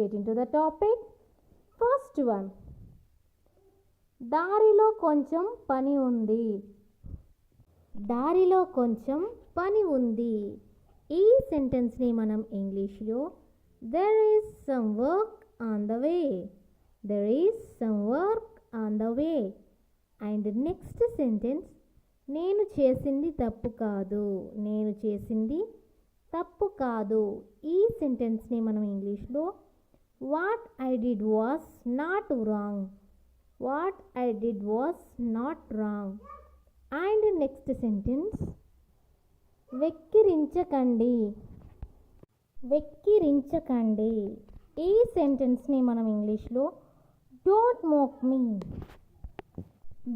Get in to the topic first one దారిలో కొంచెం పని ఉంది. దారిలో కొంచెం పని ఉంది. ఈ సెంటెన్స్ని మనం ఇంగ్లీష్లో there is some work on the way there is some work on the way and next sentence నేను చేసింది తప్పు కాదు. నేను చేసింది తప్పు కాదు. ఈ సెంటెన్స్ని మనం ఇంగ్లీష్లో what I did was not wrong what I did was not wrong and next sentence వెక్కిరించకండి. వెక్కిరించకండి. ఈ సెంటెన్స్ని మనం ఇంగ్లీష్లో don't mock me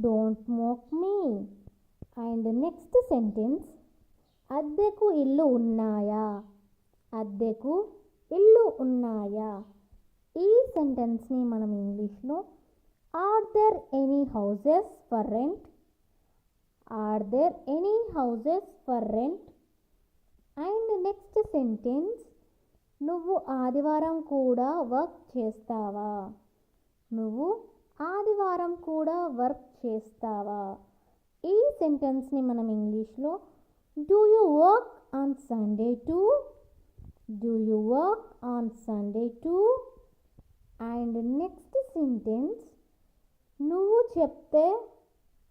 don't mock me and next sentence అద్దెకు ఇల్లు ఉన్నాయా? అద్దెకు ఇల్లు ఉన్నాయా? ఈ సెంటెన్స్ని మనం ఇంగ్లీష్లో are there any houses for rent are there any houses for rent and next sentence నువ్వు ఆదివారం కూడా వర్క్ చేస్తావా? నువ్వు ఆదివారం కూడా వర్క్ చేస్తావా? ఈ సెంటెన్స్ని మనం ఇంగ్లీష్లో do you work on Sunday to do you work on Sunday to and next sentence నువ్వు చెప్తే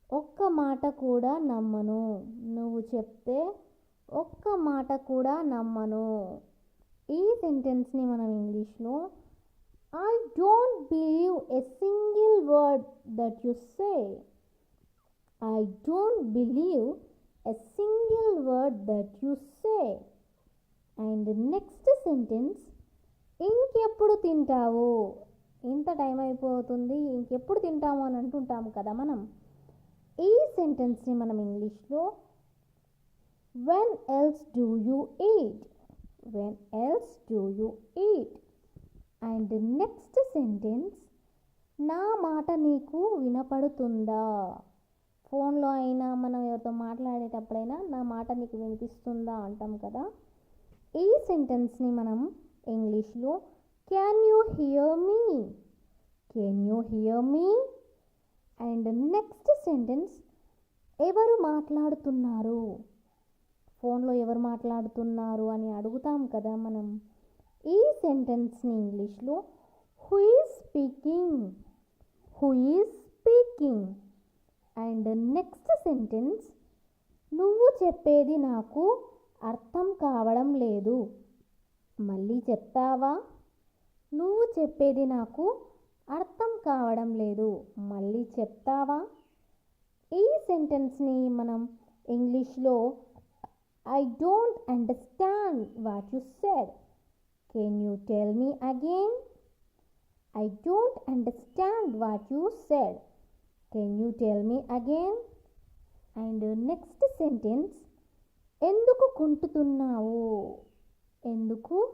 ఒక్క మాట కూడా నమ్మను. నువ్వు చెప్తే ఒక్క మాట కూడా నమ్మను. ఈ సెంటెన్స్ని మనం ఇంగ్లీష్లో I don't believe a single word that you say I don't believe a single word that you say and next sentence ఇంకెప్పుడు తింటావు? ఇంత టైం అయిపోతుంది ఇంకెప్పుడు తింటాము అని అంటుంటాము కదా మనం. ఈ సెంటెన్స్ని మనం ఇంగ్లీష్లో when else do you eat when else do you eat and next sentence నా మాట నీకు వినపడుతుందా? ఫోన్లో అయినా మనం ఎవరితో మాట్లాడేటప్పుడైనా నా మాట నీకు వినిపిస్తుందా? అంటాం కదా. ఈ సెంటెన్స్ని మనం ఇంగ్లీష్లో can you here me can you here me and next sentence ఎవరు మాట్లాడుతున్నారు? ఫోన్లో ఎవరు మాట్లాడుతున్నారు అని అడుగుతాం కదా మనం. ఈ సెంటెన్స్ని ఇంగ్లీష్లో who is speaking who is speaking and next sentence నువ్వు చెప్పేది నాకు అర్థం కావడం లేదు. మళ్ళీ చెప్తావా? నువ్వు చెప్పేది నాకు అర్థం కావడం లేదు. మళ్ళీ చెప్తావా? ఈ సెంటెన్స్ని మనం ఇంగ్లీష్లో I don't understand what you said. Can you tell me again? I don't understand what you said. Can you tell me again? And next sentence ఎందుకు కుంటుతున్నావు? ఎందుకు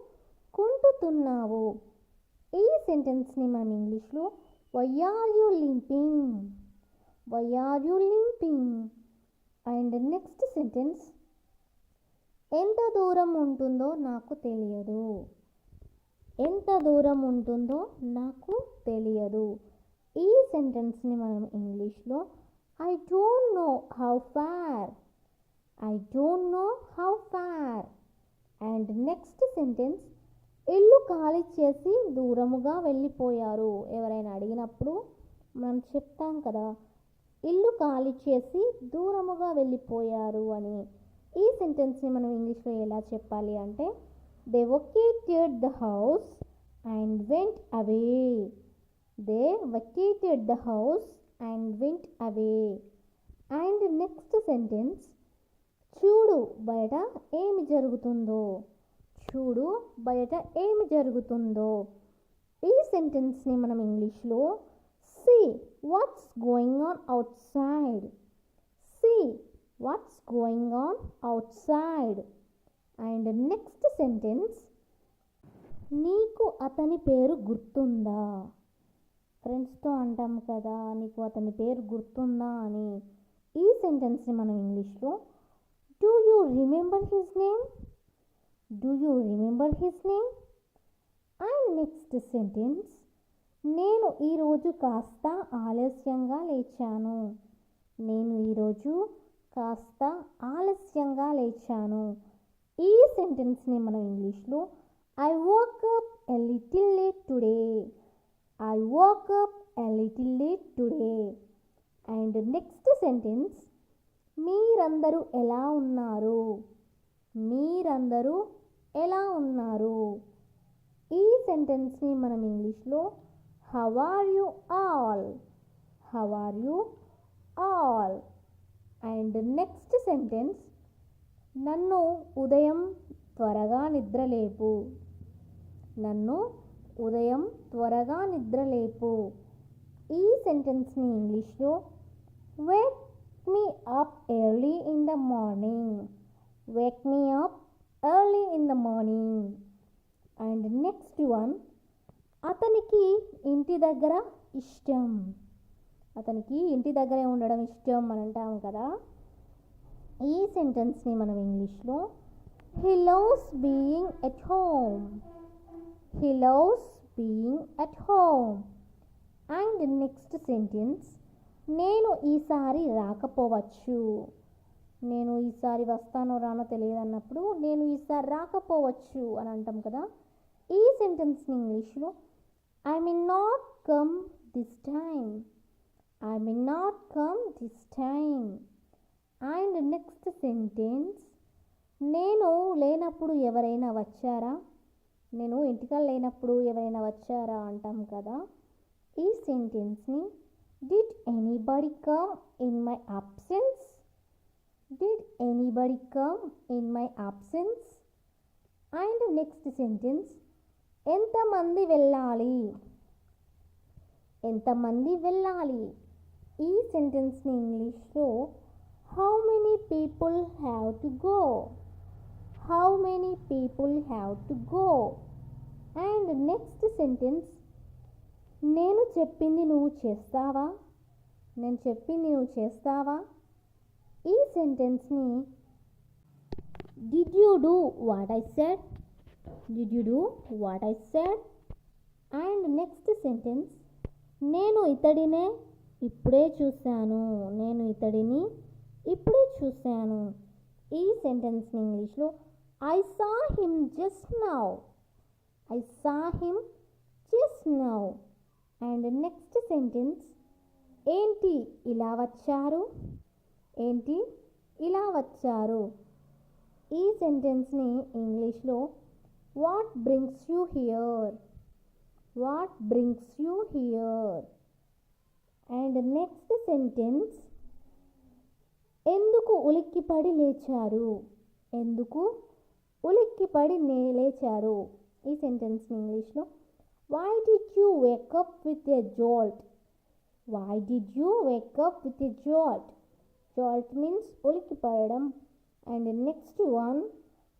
కుంటుతున్నావు? ఈ సెంటెన్స్ని మనం ఇంగ్లీష్లో why are you limping why are you limping and next sentence ఎంత దూరం ఉంటుందో నాకు తెలియదు. ఎంత దూరం ఉంటుందో నాకు తెలియదు. ఈ సెంటెన్స్ని మనం ఇంగ్లీష్లో I don't know how far I don't know how far and next sentence ఇల్లు ఖాళీ చేసి దూరముగా వెళ్ళిపోయారు. ఎవరైనా అడిగినప్పుడు మనం చెప్తాం కదా ఇల్లు ఖాళీ చేసి దూరముగా వెళ్ళిపోయారు అని. ఈ సెంటెన్స్ని మనం ఇంగ్లీష్లో ఎలా చెప్పాలి అంటే they వొకేటెడ్ the house and went away they వకేటెడ్ the house and went away and next sentence చూడు బయట ఏమి జరుగుతుందో. చూడు బయట ఏమి జరుగుతుందో. ఈ సెంటెన్స్ని మనం ఇంగ్లీష్లో C what's going on out side C what's going on out side and next sentence నీకు అతని పేరు గుర్తుందా? ఫ్రెండ్స్తో అంటాం కదా నీకు అతని పేరు గుర్తుందా అని. ఈ సెంటెన్స్ని మనం ఇంగ్లీష్లో do you remember his name do you remember his name and next sentence నేను ఈరోజు కాస్త ఆలస్యంగా లేచాను. నేను ఈరోజు కాస్త ఆలస్యంగా లేచాను. ఈ సెంటెన్స్ని మనం ఇంగ్లీష్లో I walk a little late today I walk a little late today and next sentence మీరందరూ ఎలా ఉన్నారు? మీరందరూ ఎలా ఉన్నారు? ఈ సెంటెన్స్ని మనం ఇంగ్లీష్లో how are are you all? How are are you all? And next sentence నన్ను ఉదయం త్వరగా నిద్రలేపు. నన్ను ఉదయం త్వరగా నిద్రలేపు. ఈ సెంటెన్స్ని ఇంగ్లీష్లో Wake me up early in the morning Wake me up early in the morning and next one అతనికి ఇంటి దగ్గర ఇష్టం. అతనికి ఇంటి దగ్గరే ఉండడం ఇష్టం అని అంటాం కదా. ఈ సెంటెన్స్ని మనం ఇంగ్లీష్లో he loves being at home he loves being at home and next sentence నేను ఈసారి రాకపోవచ్చు. నేను ఈసారి వస్తానో రానో తెలియదు అన్నప్పుడు నేను ఈసారి రాకపోవచ్చు అని అంటాం కదా. ఈ సెంటెన్స్ని ఇంగ్లీష్లో I mean not come this time I mean not come this time and next sentence నేను లేనప్పుడు ఎవరైనా వచ్చారా? నేను ఇంటికాడ లేనప్పుడు ఎవరైనా వచ్చారా అంటాం కదా. ఈ సెంటెన్స్ని did anybody come in my absence did anybody come in my absence and next sentence ఎంతమంది వెళ్ళాలి ఎంతమంది వెళ్ళాలి ఈ సెంటెన్స్ని ఇంగ్లీష్లో how many people have to go how many people have to go and next sentence నేను చెప్పింది నువ్వు చేస్తావా? నేను చెప్పింది నువ్వు చేస్తావా? ఈ సెంటెన్స్ని did you do what I said did you do what I said and next sentence నేను ఇతడినే ఇప్పుడే చూశాను. నేను ఇతడిని ఇప్పుడే చూశాను. ఈ సెంటెన్స్ని ఇంగ్లీష్లో I saw him just now I saw him just now and next sentence ఏంటి ఇలా వచ్చారు? ఏంటి ఇలా వచ్చారు? ఈ సెంటెన్స్ని ఇంగ్లీష్లో what brings you here what brings you here and next sentence ఎందుకు ఉలిక్కిపడి లేచారు? ఎందుకు ఉలిక్కిపడి నే లేచారు? ఈ సెంటెన్స్ని ఇంగ్లీష్లో why did you wake up with a jolt why did you wake up with a jolt జాల్ట్ means ఉలిక్కి పడడం అండ్ నెక్స్ట్ వన్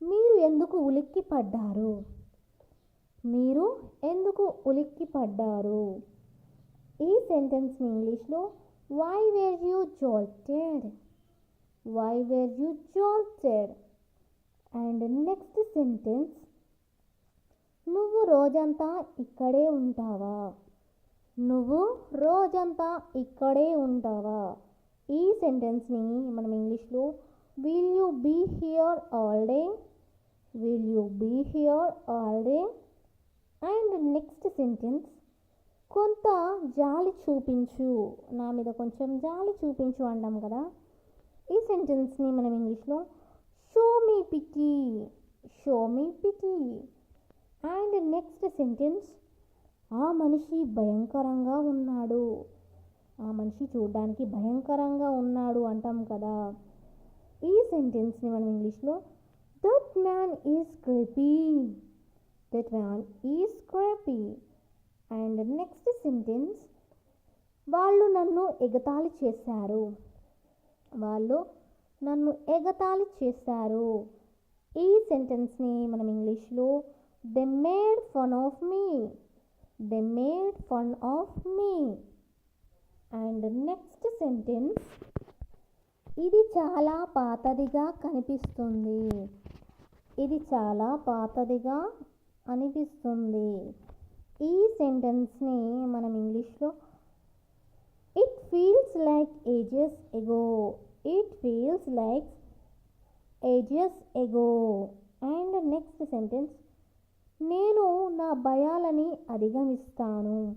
మీరు ఎందుకు ఉలిక్కి పడ్డారు మీరు ఎందుకు ఉలిక్కి పడ్డారు ఈ సెంటెన్స్ని ఇంగ్లీష్లో why where you jolted why where you jolted and next sentence నువ్వు రోజంతా ఇక్కడే ఉంటావా? నువ్వు రోజంతా ఇక్కడే ఉంటావా? ఈ సెంటెన్స్ని మనం ఇంగ్లీష్లో will you be here all day will you be here all day and next sentence కొంత జాలి చూపించు. నా మీద కొంచెం జాలి చూపించు అంటాం కదా. ఈ సెంటెన్స్ని మనం ఇంగ్లీష్లో show me PT show me pity and next sentence ఆ మనిషి భయంకరంగా ఉన్నాడు. ఆ మనిషి చూడడానికి భయంకరంగా ఉన్నాడు అంటాం కదా. ఈ సెంటెన్స్ని మనం ఇంగ్లీష్లో that man is క్రేపీ that man is క్రేపీ sentence వాళ్ళు నన్ను ఎగతాళి చేశారు. వాళ్ళు నన్ను ఎగతాళి చేశారు. ఈ సెంటెన్స్ని మనం ఇంగ్లీష్లో they made fun of me they made fun of me and next sentence ఇది చాలా పాతదిగా కనిపిస్తుంది. ఇది చాలా పాతదిగా అనిపిస్తుంది. ఈ సెంటెన్స్ని మనం ఇంగ్లీష్లో it feels like ages ago it feels like ages ago and next sentence నేను నా భయాలని అధిగమిస్తాను.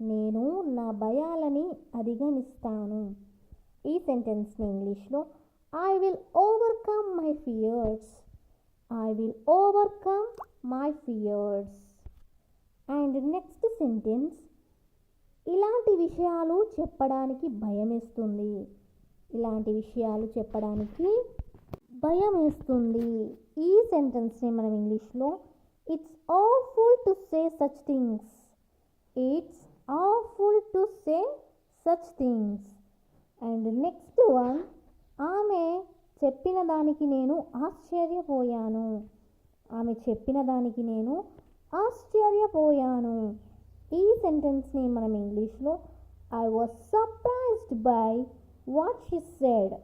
నేను నా భయాలని అధిగమిస్తాను. ఈ సెంటెన్స్ని ఇంగ్లీష్లో I will overcome my fears I will overcome my fears and next sentence ఇలాంటి విషయాలు చెప్పడానికి భయమేస్తుంది. ఇలాంటి విషయాలు చెప్పడానికి భయం వేస్తుంది ఈ సెంటెన్స్ని మనం ఇంగ్లీష్లో it's awful to say such things it's awful to say such things and next one ఆమె చెప్పిన దానికి నేను ఆశ్చర్యపోయాను. ఆమె చెప్పిన దానికి నేను ఆశ్చర్యపోయాను. ఈ సెంటెన్స్ని మనం ఇంగ్లీష్లో I was surprised by what she said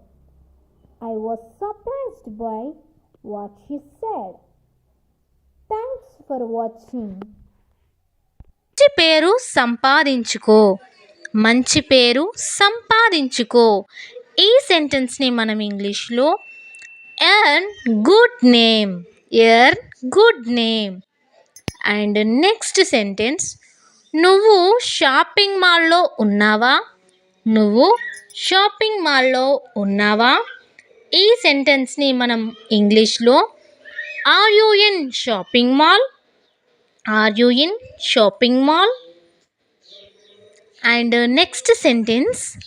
I was surprised by what she said thanks for watching మంచి పేరు సంపాదించుకో. మంచి పేరు సంపాదించుకో. ఈ సెంటెన్స్ని మనం ఇంగ్లీష్లో earn good name earn good name and next sentence నువ్వు షాపింగ్ మాల్లో ఉన్నావా? నువ్వు షాపింగ్ మాల్లో ఉన్నావా? ఈ సెంటెన్స్ని మనం ఇంగ్లీష్లో are you in shopping mall? Are you in shopping mall? And next sentence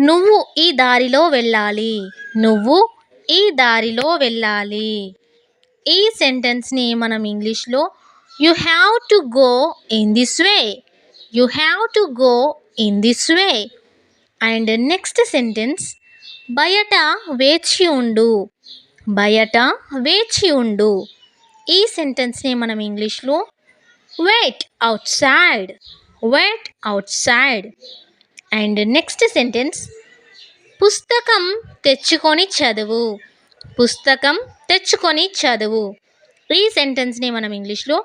నువ్వు ఈ దారిలో వెళ్ళాలి. నువ్వు ఈ దారిలో వెళ్ళాలి. ఈ సెంటెన్స్ని మనం ఇంగ్లీష్లో you have to go in this way. You have to go in this way. And next sentence బయట వేచి ఉండు. బయట వేచి ఉండు. ఈ సెంటెన్స్ని మనం ఇంగ్లీష్లో wait out side wait out side and next sentence పుస్తకం తెచ్చుకొని చదువు. పుస్తకం తెచ్చుకొని చదువు. ఈ సెంటెన్స్ని మనం ఇంగ్లీష్లో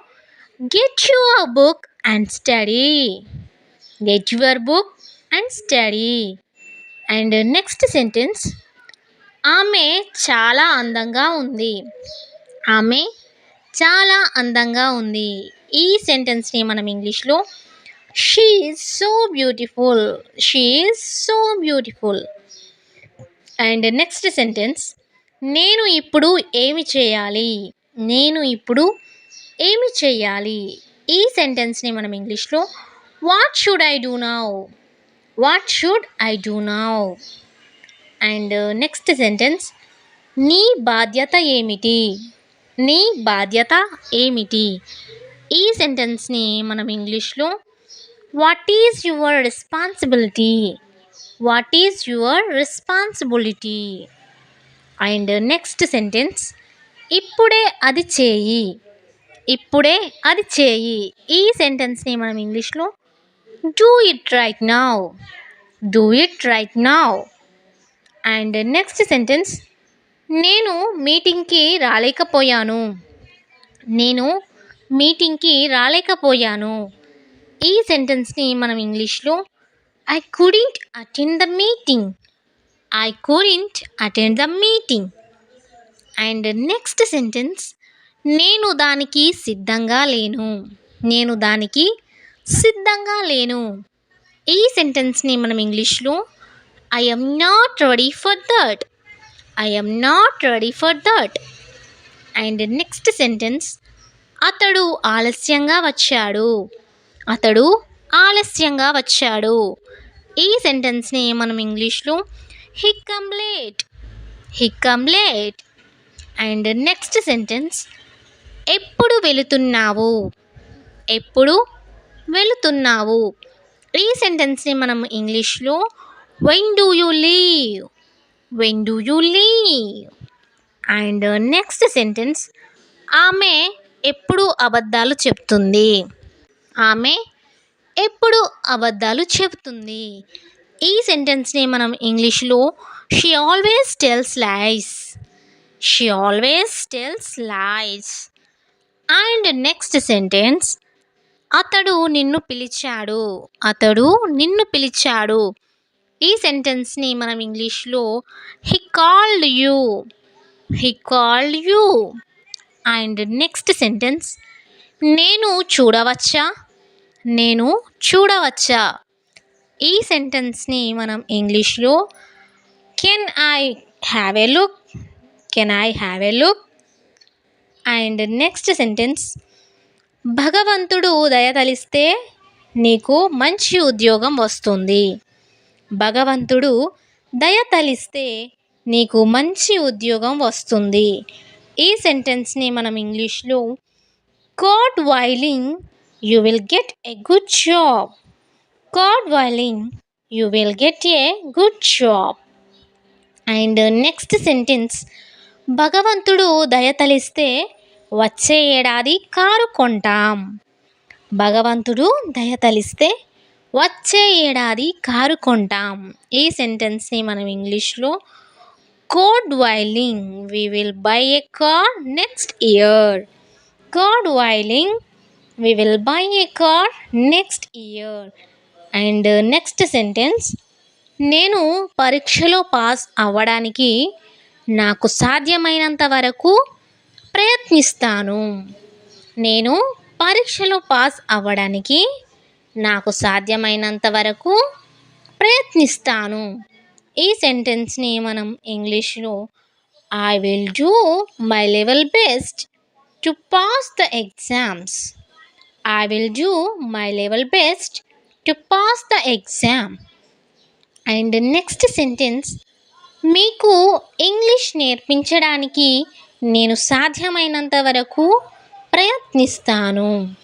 get your book and study get your book and study and next sentence ఆమె చాలా అందంగా ఉంది. ఆమె చాలా అందంగా ఉంది. ఈ సెంటెన్స్ని మనం ఇంగ్లీష్లో she is so beautiful she is so beautiful and next sentence నేను ఇప్పుడు ఏమి చేయాలి? నేను ఇప్పుడు ఏమి చేయాలి? ఈ సెంటెన్స్ని మనం ఇంగ్లీష్లో what should I do now what should I do now and next sentence నీ బాధ్యత ఏమిటి? నీ బాధ్యత ఏమిటి? ఈ సెంటెన్స్ని మనం ఇంగ్లీష్లో what is your responsibility? What is your responsibility? And next sentence ఇప్పుడే అది చేయి. ఇప్పుడే అది చేయి. ఈ సెంటెన్స్ని మనం ఇంగ్లీష్లో do it right now. Do it right now. And next sentence నేను మీటింగ్కి రాలేకపోయాను. నేను మీటింగ్కి రాలేకపోయాను. ఈ సెంటెన్స్ని మనం ఇంగ్లీష్లో I couldn't attend the meeting I couldn't attend the meeting and next sentence నేను దానికి సిద్ధంగా లేను. నేను దానికి సిద్ధంగా లేను. ఈ సెంటెన్స్ని మనం ఇంగ్లీష్లో I am not ready for that I am not ready for that and next sentence అతడు ఆలస్యంగా వచ్చాడు. అతడు ఆలస్యంగా వచ్చాడు. ఈ సెంటెన్స్ని మనం ఇంగ్లీష్లో he come late he come late and next sentence ఎప్పుడు వెళుతున్నావు? ఎప్పుడు వెళుతున్నావు? ఈ సెంటెన్స్ని మనం ఇంగ్లీష్లో when do you leave when do you leave and next sentence ఆమె ఎప్పుడు అబద్ధాలు చెప్తుంది? ఆమె ఎప్పుడు అబద్ధాలు చెబుతుంది ఈ సెంటెన్స్ని మనం ఇంగ్లీష్లో she always tells lies she always tells lies and next sentence అతడు నిన్ను పిలిచాడు. అతడు నిన్ను పిలిచాడు. ఈ సెంటెన్స్ని మనం ఇంగ్లీష్లో he called you he called you and next sentence నేను చూడవచ్చా? నేను చూడవచ్చా? ఈ సెంటెన్స్ని మనం ఇంగ్లీష్లో can I have a look can I have a look and next sentence భగవంతుడు దయతలిస్తే నీకు మంచి ఉద్యోగం వస్తుంది భగవంతుడు దయ తలిస్తే నీకు మంచి ఉద్యోగం వస్తుంది. ఈ సెంటెన్స్ని మనం ఇంగ్లీష్లో God willing you will get a good job. God willing you will get a good job. And next sentence భగవంతుడు దయ తలిస్తే వచ్చే ఏడాది కారు కొంటాం. భగవంతుడు దయ తలిస్తే వచ్చే ఏడాది కారు కొంటాం ఈ సెంటెన్స్ని మనం ఇంగ్లీష్లో God willing. We will buy a car next year God willing. We will buy a car next year and next sentence నేను పరీక్షలో పాస్ అవ్వడానికి నాకు సాధ్యమైనంత వరకు ప్రయత్నిస్తాను. నేను పరీక్షలో పాస్ అవ్వడానికి నాకు సాధ్యమైనంత వరకు ప్రయత్నిస్తాను. ఈ సెంటెన్స్ని మనం ఇంగ్లీష్లో I will do my level best to pass the exams I will do my level best to pass the exam and next sentence మీకు ఇంగ్లీష్ నేర్పించడానికి నేను సాధ్యమైనంత వరకు ప్రయత్నిస్తాను.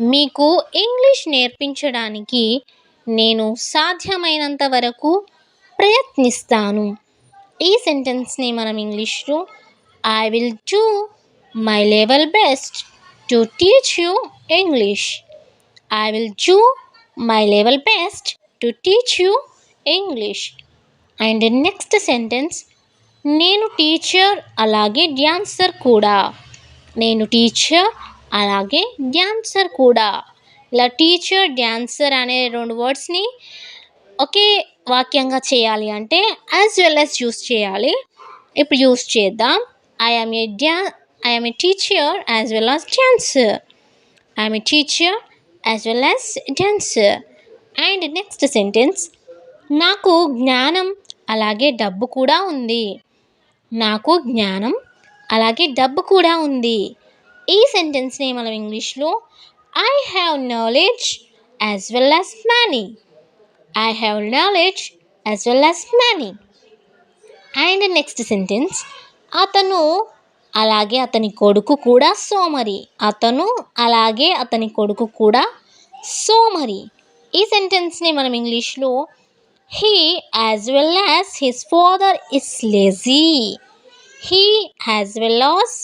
మీకు ఇంగ్లీష్ నేర్పించడానికి నేను సాధ్యమైనంత వరకు ప్రయత్నిస్తాను. ఈ సెంటెన్స్ని మనం ఇంగ్లీష్లో I will do my level best to teach you English. I will do my level best to teach you English. And next sentence నేను టీచర్ అలాగే డ్యాన్సర్ కూడా. నేను టీచర్ అలాగే డ్యాన్సర్ కూడా. ఇలా టీచర్ డ్యాన్సర్ అనే రెండు వర్డ్స్ని ఒకే వాక్యంగా చేయాలి అంటే యాజ్ వెల్ యాజ్ యూస్ చేయాలి. ఇప్పుడు యూస్ చేద్దాం. I'm a డ్యా I'm a teacher as well as dancer I'm a teacher as well as dancer and next sentence నాకు జ్ఞానం అలాగే డబ్బు కూడా ఉంది. నాకు జ్ఞానం అలాగే డబ్బు కూడా ఉంది. ఈ సెంటెన్స్ని మనం ఇంగ్లీష్లో I have knowledge as well as money I have knowledge as well as money and next sentence అతను అలాగే అతని కొడుకు కూడా సోమరి. అతను అలాగే అతని కొడుకు కూడా సోమరి. ఈ సెంటెన్స్ని మనం ఇంగ్లీష్లో he as well as his father is lazy he as well as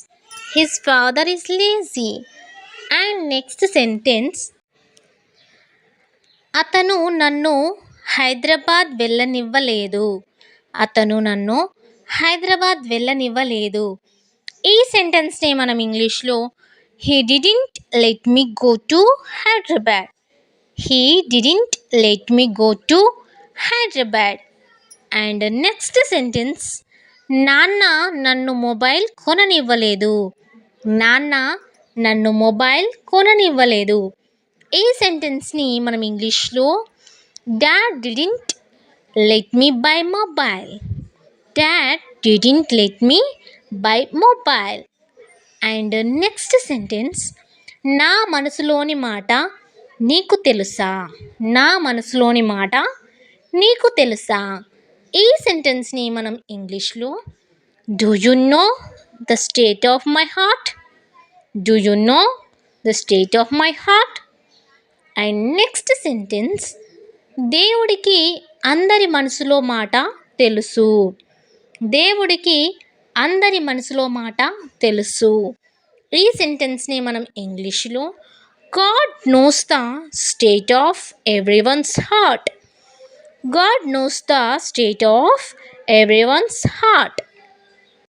his father is lazy and next sentence అతను నన్ను హైదరాబాద్ వెళ్ళనివ్వలేదు. అతను నన్ను హైదరాబాద్ వెళ్ళనివ్వలేదు. ఈ సెంటెన్స్ని మనం ఇంగ్లీష్లో he didn't let me go to Hyderabad he didn't let me go to Hyderabad and next sentence నాన్న నన్ను మొబైల్ కొననివ్వలేదు. నాన్న నన్ను మొబైల్ కొననివ్వలేదు. ఈ సెంటెన్స్ని మనం ఇంగ్లీష్లో dad didn't let me buy mobile. Dad didn't let me buy mobile. And next sentence నా మనసులోని మాట నీకు తెలుసా? నా మనసులోని మాట నీకు తెలుసా? ఈ సెంటెన్స్ని మనం ఇంగ్లీష్లో do you know the state of my heart do you know the state of my heart and next sentence దేవుడికి అందరి మనసులో మాట తెలుసు. దేవుడికి అందరి మనసులో మాట తెలుసు. ఈ సెంటెన్స్ని మనం ఇంగ్లీష్లో God knows the state of everyone's heart God knows the state of everyone's heart